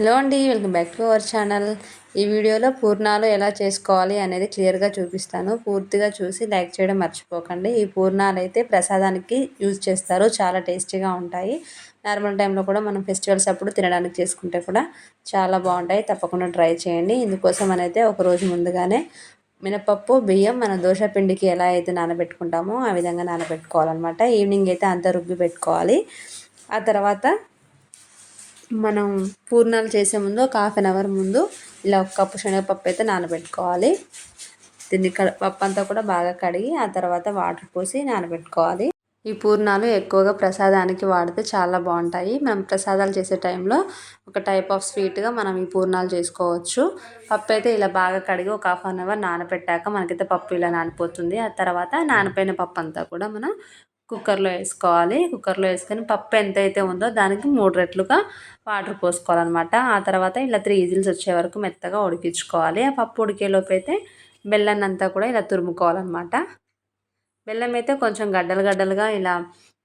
Hello అండి welcome back to our channel. ఈ వీడియోలో పూర్ణాలు ఎలా చేసుకోవాలి అనేది క్లియర్గా చూపిస్తాను. పూర్తిగా చూసి లైక్ చేయడం మర్చిపోకండి. ఈ పూర్ణాలు అయితే ప్రసాదానికి యూజ్ చేస్తారు. చాలా టేస్టీగా ఉంటాయి. నార్మల్ టైంలో కూడా మనం ఫెస్టివల్స్ అప్పుడు తినడానికి చేసుకుంటే కూడా చాలా బాగుంటాయి. తప్పకుండా ట్రై చేయండి. ఇందుకోసం అయితే ఒక రోజు ముందుగానే మినపప్పు బియ్యం మన దోశ పిండికి ఎలా అయితే నానబెట్టుకుంటామో ఆ విధంగా నానబెట్టుకోవాలన్నమాట. ఈవినింగ్ అయితే అంతా రుబ్బి పెట్టుకోవాలి. ఆ తర్వాత మనం పూర్ణాలు చేసే ముందు ఒక హాఫ్ అన్ అవర్ ముందు ఇలా ఒక కప్పు శనగపప్పు అయితే నానబెట్టుకోవాలి. దీన్ని పప్పు అంతా కూడా బాగా కడిగి ఆ తర్వాత వాటర్ పోసి నానబెట్టుకోవాలి. ఈ పూర్ణాలు ఎక్కువగా ప్రసాదానికి వాడితే చాలా బాగుంటాయి. మనం ప్రసాదాలు చేసే టైంలో ఒక టైప్ ఆఫ్ స్వీట్గా మనం ఈ పూర్ణాలు చేసుకోవచ్చు. పప్పు అయితే ఇలా బాగా కడిగి ఒక హాఫ్ అన్ అవర్ నానబెట్టాక మనకైతే పప్పు ఇలా నానిపోతుంది. ఆ తర్వాత నానిపోయిన పప్పు అంతా కూడా మనం కుక్కర్లో వేసుకోవాలి. కుక్కర్లో వేసుకొని పప్పు ఎంత అయితే ఉందో దానికి మూడు రెట్లుగా వాటర్ పోసుకోవాలన్నమాట. ఆ తర్వాత ఇలా త్రీ ఈజిల్స్ వచ్చే వరకు మెత్తగా ఉడికించుకోవాలి. ఆ పప్పు ఉడికేలోపు అయితే బెల్లాన్ని అంతా కూడా ఇలా తురుముకోవాలన్నమాట. బెల్లం అయితే కొంచెం గడ్డలు గడ్డలుగా ఇలా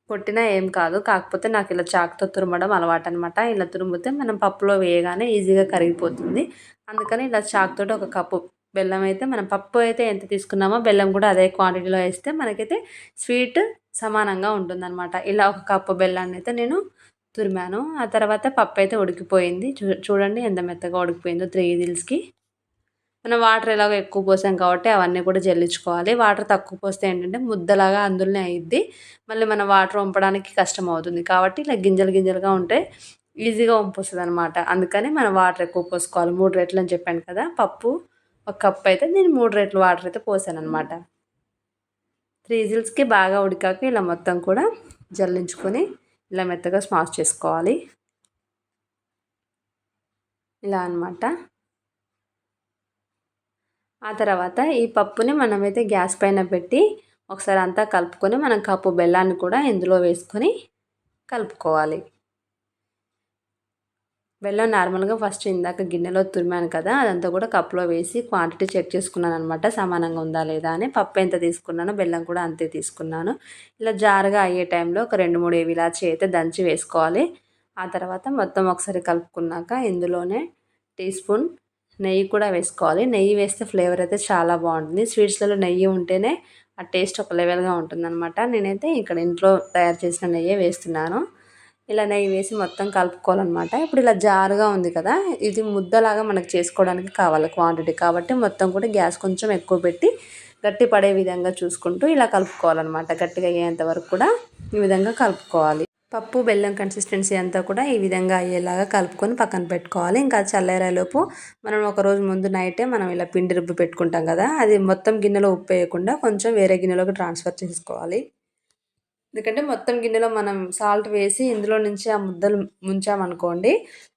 కొట్టినా ఏం కాదు. కాకపోతే నాకు ఇలా చాకుతో తురమడం అలవాటు అనమాట ఇలా తురుమితే మనం పప్పులో వేయగానే ఈజీగా కరిగిపోతుంది. అందుకని ఇలా చాకుతో ఒక కప్పు బెల్లం అయితే మనం పప్పు అయితే ఎంత తీసుకున్నామో బెల్లం కూడా అదే క్వాంటిటీలో వేస్తే మనకైతే స్వీట్ సమానంగా ఉంటుందన్నమాట. ఇలా ఒక కప్పు బెల్లాన్ని అయితే నేను తురిమాను. ఆ తర్వాత పప్పు అయితే ఉడికిపోయింది. చూ చూడండి ఎంత మెత్తగా ఉడికిపోయిందో త్రీ విజిల్స్కి. మనం వాటర్ ఎలాగో ఎక్కువ పోసాం కాబట్టి అవన్నీ కూడా జల్లించుకోవాలి. వాటర్ తక్కువ పోస్తే ఏంటంటే ముద్దలాగా అందులోనే అయ్యిద్ది మళ్ళీ మనం వాటర్ వంపడానికి కష్టం అవుతుంది. కాబట్టి ఇలా గింజలు గింజలుగా ఉంటే ఈజీగా వంపొస్తుంది అనమాట అందుకని మనం వాటర్ ఎక్కువ పోసుకోవాలి. మూడు రెట్లు అని చెప్పాను కదా పప్పు ఒక కప్పు అయితే నేను మూడు రెట్లు వాటర్ అయితే పోసాను అనమాట త్రీ విజిల్స్కి బాగా ఉడికాక ఇలా మొత్తం కూడా జల్లించుకొని ఇలా మెత్తగా స్మాష్ చేసుకోవాలి. ఇలా అనమాట ఆ తర్వాత ఈ పప్పుని మనమైతే గ్యాస్ పైన పెట్టి ఒకసారి అంతా కలుపుకొని మనం కప్పు బెల్లాన్ని కూడా ఇందులో వేసుకొని కలుపుకోవాలి. బెల్లం నార్మల్గా ఫస్ట్ ఇందాక గిన్నెలో తురిమాను కదా అదంతా కూడా కప్లో వేసి క్వాంటిటీ చెక్ చేసుకున్నాను అనమాట సమానంగా ఉందా లేదా అని. పప్పు ఎంత తీసుకున్నానో బెల్లం కూడా అంతే తీసుకున్నాను. ఇలా జారుగా అయ్యే టైంలో ఒక రెండు మూడు ఇలాచి అయితే దంచి వేసుకోవాలి. ఆ తర్వాత మొత్తం ఒకసారి కలుపుకున్నాక ఇందులోనే టీ స్పూన్ నెయ్యి కూడా వేసుకోవాలి. నెయ్యి వేస్తే ఫ్లేవర్ అయితే చాలా బాగుంటుంది. స్వీట్స్లలో నెయ్యి ఉంటేనే ఆ టేస్ట్ ఒక లెవెల్గా ఉంటుందన్నమాట. నేనైతే ఇక్కడ ఇంట్లో తయారు చేసిన నెయ్యే వేస్తున్నాను. ఇలా నెయ్యి వేసి మొత్తం కలుపుకోవాలన్నమాట. ఇప్పుడు ఇలా జారుగా ఉంది కదా ఇది ముద్దలాగా మనకు చేసుకోవడానికి కావాలి క్వాంటిటీ కాబట్టి మొత్తం కూడా గ్యాస్ కొంచెం ఎక్కువ పెట్టి గట్టి పడే విధంగా చూసుకుంటూ ఇలా కలుపుకోవాలన్నమాట. గట్టిగా అయ్యేంత వరకు కూడా ఈ విధంగా కలుపుకోవాలి. పప్పు బెల్లం కన్సిస్టెన్సీ అంతా కూడా ఈ విధంగా అయ్యేలాగా కలుపుకొని పక్కన పెట్టుకోవాలి. ఇంకా చల్లారేలోపు మనం ఒక రోజు ముందు నైటే మనం ఇలా పిండి రుబ్బు పెట్టుకుంటాం కదా అది మొత్తం గిన్నెలో ఉప్పు వేయకుండా కొంచెం వేరే గిన్నెలోకి ట్రాన్స్ఫర్ చేసుకోవాలి. ఎందుకంటే మొత్తం గిన్నెలో మనం సాల్ట్ వేసి ఇందులో నుంచి ఆ ముద్దలు ముంచామనుకోండి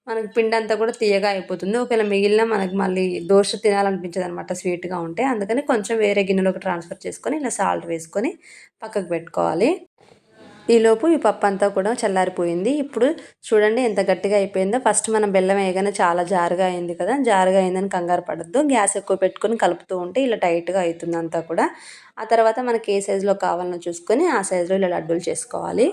మనకి పిండి అంతా కూడా తీయగా అయిపోతుంది. ఒకవేళ మిగిలిన మనకి మళ్ళీ దోశ తినాలనిపించదు అనమాట స్వీట్గా ఉంటే. అందుకని కొంచెం వేరే గిన్నెలోకి ట్రాన్స్ఫర్ చేసుకొని ఇలా సాల్ట్ వేసుకొని పక్కకు పెట్టుకోవాలి. ఈలోపు ఈ పప్పు అంతా కూడా చల్లారిపోయింది. ఇప్పుడు చూడండి ఎంత గట్టిగా అయిపోయిందో. ఫస్ట్ మనం బెల్లం వేయగానే చాలా జారుగా అయింది కదా. జారుగా అయిందని కంగారు పడద్దు. గ్యాస్ ఎక్కువ పెట్టుకొని కలుపుతూ ఉంటే ఇలా టైట్గా అవుతుంది అంతా కూడా. ఆ తర్వాత మనకి ఏ సైజులో కావాలనో చూసుకొని ఆ సైజులో ఇలా లడ్డూలు చేసుకోవాలి.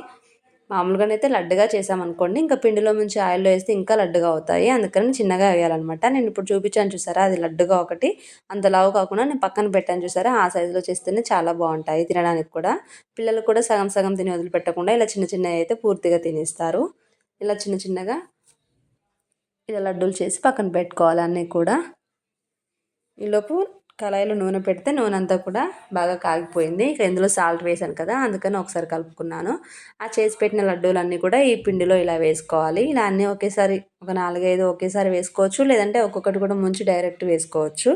మామూలుగానైతే లడ్డుగా చేసామనుకోండి ఇంకా పిండిలో నుంచి ఆయిల్లో వేస్తే ఇంకా లడ్డుగా అవుతాయి. అందుకని చిన్నగా వేయాలన్నమాట. నేను ఇప్పుడు చూపించాను చూసారా? అది లడ్డుగా ఒకటి. అంత లావు కాకుండా నేను పక్కన పెట్టాను చూసారా? ఆ సైజులో చేస్తేనే చాలా బాగుంటాయి తినడానికి కూడా. పిల్లలు కూడా సగం సగం తిని వదిలిపెట్టకుండా ఇలా చిన్న చిన్నవి అయితే పూర్తిగా తినేస్తారు. ఇలా చిన్న చిన్నగా ఇలా లడ్డూలు చేసి పక్కన పెట్టుకోవాలి అన్నీ కూడా. ఈలోపు కళాయిలో నూనె పెడితే నూనె అంతా కూడా బాగా కాగిపోయింది. ఇక ఇందులో సాల్ట్ వేసాను కదా అందుకని ఒకసారి కలుపుకున్నాను. ఆ చేసి పెట్టిన లడ్డూలన్నీ కూడా ఈ పిండిలో ఇలా వేసుకోవాలి. ఇలా అన్నీ ఒకేసారి ఒక నాలుగైదు ఒకేసారి వేసుకోవచ్చు లేదంటే ఒక్కొక్కటి కూడా ముంచి డైరెక్ట్ వేసుకోవచ్చు.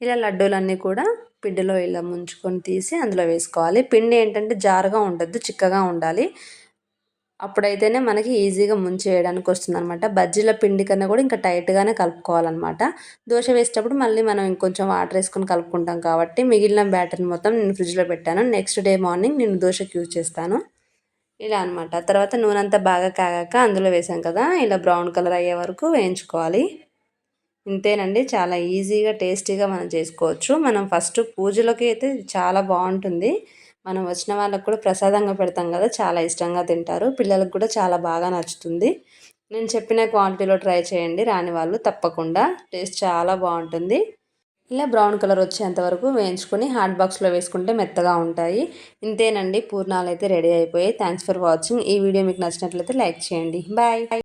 ఇలా లడ్డూలన్నీ కూడా పిండిలో ఇలా ముంచుకొని తీసి అందులో వేసుకోవాలి. పిండి ఏంటంటే జారుగా ఉండద్దు చిక్కగా ఉండాలి. అప్పుడైతేనే మనకి ఈజీగా ముంచేయడానికి వస్తుంది అనమాట బజ్జీల పిండి కన్నా కూడా ఇంకా టైట్గానే కలుపుకోవాలన్నమాట. దోశ వేసేటప్పుడు మళ్ళీ మనం ఇంకొంచెం వాటర్ వేసుకొని కలుపుకుంటాం కాబట్టి మిగిలిన బ్యాటర్ని మొత్తం నేను ఫ్రిడ్జ్లో పెట్టాను. నెక్స్ట్ డే మార్నింగ్ నేను దోశకి యూజ్ చేస్తాను. ఇలా అనమాట తర్వాత నూనె అంతా బాగా కాగాక అందులో వేసాం కదా ఇలా బ్రౌన్ కలర్ అయ్యే వరకు వేయించుకోవాలి. ఇంతేనండి. చాలా ఈజీగా టేస్టీగా మనం చేసుకోవచ్చు. మనం ఫస్ట్ పూజలకి అయితే చాలా బాగుంటుంది. మనం వచ్చిన వాళ్ళకు కూడా ప్రసాదంగా పెడతాం కదా చాలా ఇష్టంగా తింటారు. పిల్లలకు కూడా చాలా బాగా నచ్చుతుంది. నేను చెప్పిన క్వాంటిటీలో ట్రై చేయండి రాని వాళ్ళు తప్పకుండా. టేస్ట్ చాలా బాగుంటుంది. ఇలా బ్రౌన్ కలర్ వచ్చేంత వరకు వేయించుకొని హాట్ బాక్స్లో వేసుకుంటే మెత్తగా ఉంటాయి. ఇంతేనండి పూర్ణాలు అయితే రెడీ అయిపోయాయి. థ్యాంక్స్ ఫర్ వాచింగ్ ఈ వీడియో మీకు నచ్చినట్లయితే లైక్ చేయండి. బాయ్